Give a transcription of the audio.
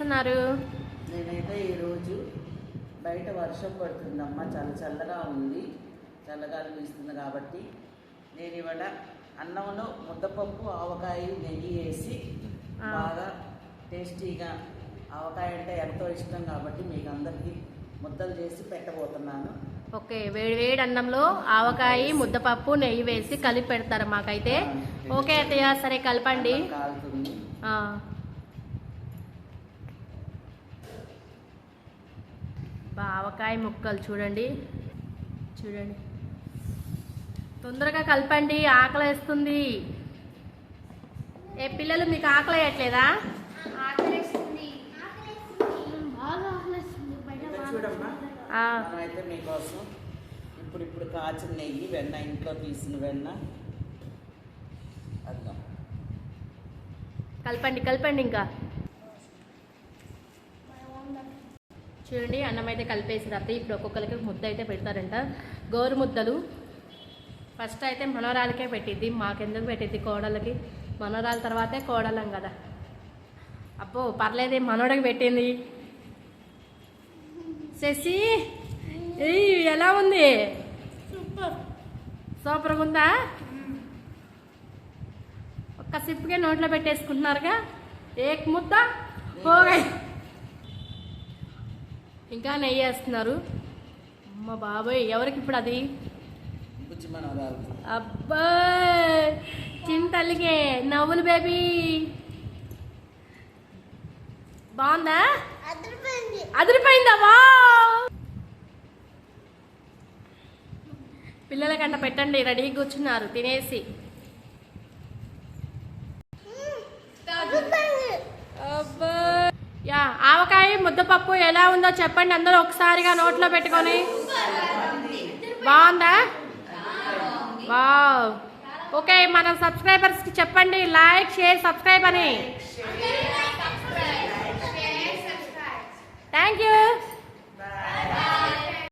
చేస్తున్నారు? నేనైతే ఈరోజు బయట వర్షం పడుతుందమ్మా. చాలా చల్లగా ఉంది. చల్లగాలి వీస్తుంది కాబట్టి నేను ఇవాళ అన్నంలో ముద్దపప్పు ఆవకాయ నెయ్యి వేసి. బాగా టేస్టీగా ఆవకాయ అంటే ఎంతో ఇష్టం కాబట్టి మీకు అందరికీ ముద్దలు చేసి పెట్టబోతున్నాను. ఓకే వేడి వేడి అన్నంలో ఆవకాయ ముద్దపప్పు నెయ్యి వేసి కలిపి పెడతారు మాకైతే. ఓకే అత్తయ్య సరే కలపండి. కాలుతుంది ఆ. బా, ఆవకాయ ముక్కలు చూడండి. చూడండి. తొందరగా కలపండి ఆకలి వేస్తుంది ఏ పిల్లలు మీకు ఆకలి వేయట్లేదా ఆకలేస్తుంది. బాగా ఆకలేస్తుంది. బయట ఇక్కడ బాగా చూడమ్మా. ఆ, మనమైతే మీకోసం ఇప్పుడు ఇప్పుడు కాచిన నెయ్యి వెన్న ఇంట్లో తీసిన వెన్న. కలపండి కలపండి ఇంకా. చూడండి అన్నం అయితే కలిపేసి అత్త ఇప్పుడు ఒక్కొక్కరికి ముద్ద అయితే పెడతారంట. గోరు ముద్దలు. ఫస్ట్ అయితే మనోరాలకే పెట్టిద్ది. మాకెందుకు పెట్టిద్ది కోడలకి మనోరాల తర్వాతే కోడలం కదా. అబ్బో పర్లేదే మనోడికి పెట్టింది. శశి ఏయ్ ఎలా ఉంది? సూపర్. సూపర్గా ఉందా? ఒక్క సిప్పుకే నోట్లో పెట్టేసుకుంటున్నారుగా. ఏక్ ముద్ద పోగా. ఇంకా నెయ్యి వేస్తున్నారు. అమ్మ బాబోయ్ ఎవరికి ఇప్పుడు అది? అబ్బా! చింతల్లికే నవ్వులు బేబీ. బాగుందా? అదిరిపోయింది. వా పిల్లలకంట పెట్టండి రెడీగా కూర్చున్నారు తినేసి. ముద్దపప్పు ఎలా ఉందో చెప్పండి అందరూ ఒకసారిగా నోట్లో పెట్టుకొని. బాగుందా? బా ఓకే మన సబ్స్క్రైబర్స్కి చెప్పండి. లైక్ షేర్ సబ్స్క్రైబ్ అని. Thank you